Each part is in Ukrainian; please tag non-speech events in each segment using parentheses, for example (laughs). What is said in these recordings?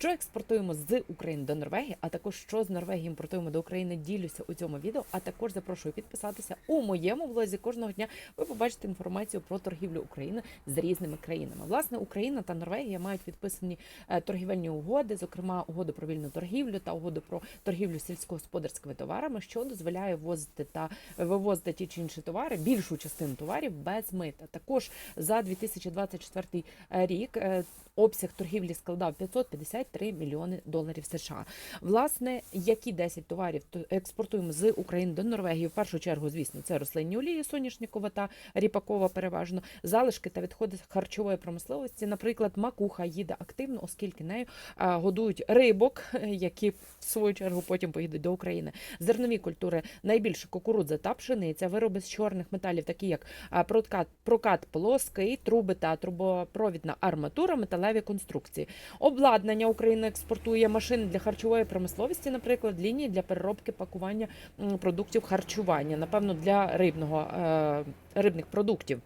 Що експортуємо з України до Норвегії, а також що з Норвегії імпортуємо до України, ділюся у цьому відео. А також запрошую підписатися у моєму влозі. Кожного дня ви побачите інформацію про торгівлю України з різними країнами. Власне, Україна та Норвегія мають підписані е, торгівельні угоди, зокрема угоду про вільну торгівлю та угоду про торгівлю сільськогосподарськими товарами, що дозволяє ввозити та вивозити ті чи інші товари, більшу частину товарів без мита. Також за 2024 рік е, обсяг торгівлі складав 553 мільйони доларів США. Власне, які 10 товарів то- експортуємо з України до Норвегії? В першу чергу, звісно, це рослинні олії, соняшникова та ріпакова, переважно залишки та відходи харчової промисловості. Наприклад, макуха їде активно, оскільки нею годують рибок, (laughs) які в свою чергу потім поїдуть до України. Зернові культури найбільше кукурудза та пшениця, вироби з чорних металів, такі як прокат, прокат плоский, труби та трубопровідна арматура, металеві конструкції. Обладнання Україна експортує машини для харчової промисловості, наприклад, лінії для переробки пакування продуктів харчування, напевно, для рибного е, рибних продуктів.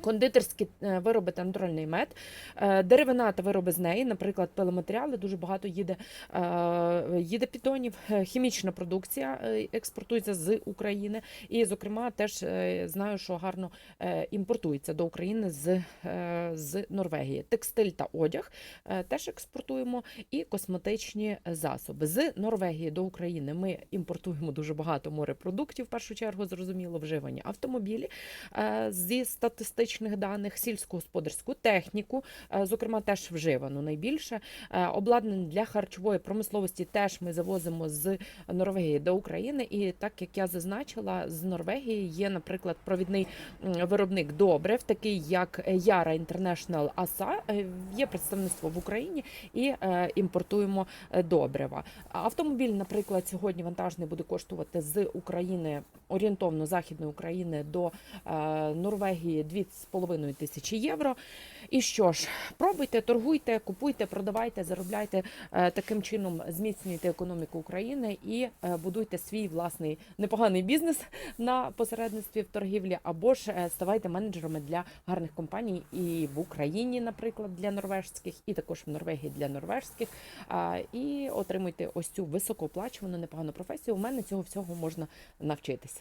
Кондитерські е, вироби та натуральний мед, е, деревина та вироби з неї, наприклад, пиломатеріали, дуже багато їде, е, їде підонів, хімічна продукція експортується з України. І, зокрема, теж знаю, що гарно імпортується до України з, з Норвегії. Текстиль та одяг теж експортуємо, і косметичні засоби. З Норвегії до України ми імпортуємо дуже багато морепродуктів, в першу чергу, зрозуміло, вживані автомобілі зі статистичних даних, сільськогосподарську техніку, е, зокрема, теж вживану найбільше. Е, Обладнання для харчової промисловості теж ми завозимо з Норвегії до України. І так як я зазначила, з Норвегії є, наприклад, провідний виробник добрив, такий як Яра International ASA, е, є представництво в Україні і імпортуємо добрива. Автомобіль, наприклад, сьогодні вантажний буде коштувати з України орієнтовно західної України до Норвегії 2,5 тисячі євро. І що ж, пробуйте, торгуйте, купуйте, продавайте, заробляйте е, таким чином, зміцнюйте економіку України і е, будуйте свій власний непоганий бізнес на посередництві в торгівлі, або ж е, ставайте менеджерами для гарних компаній і в Україні, наприклад, для норвежських, і також в Норвегії для норвежських. І отримуйте ось цю високооплачувану непогану професію. У мене цього всього можна навчитися.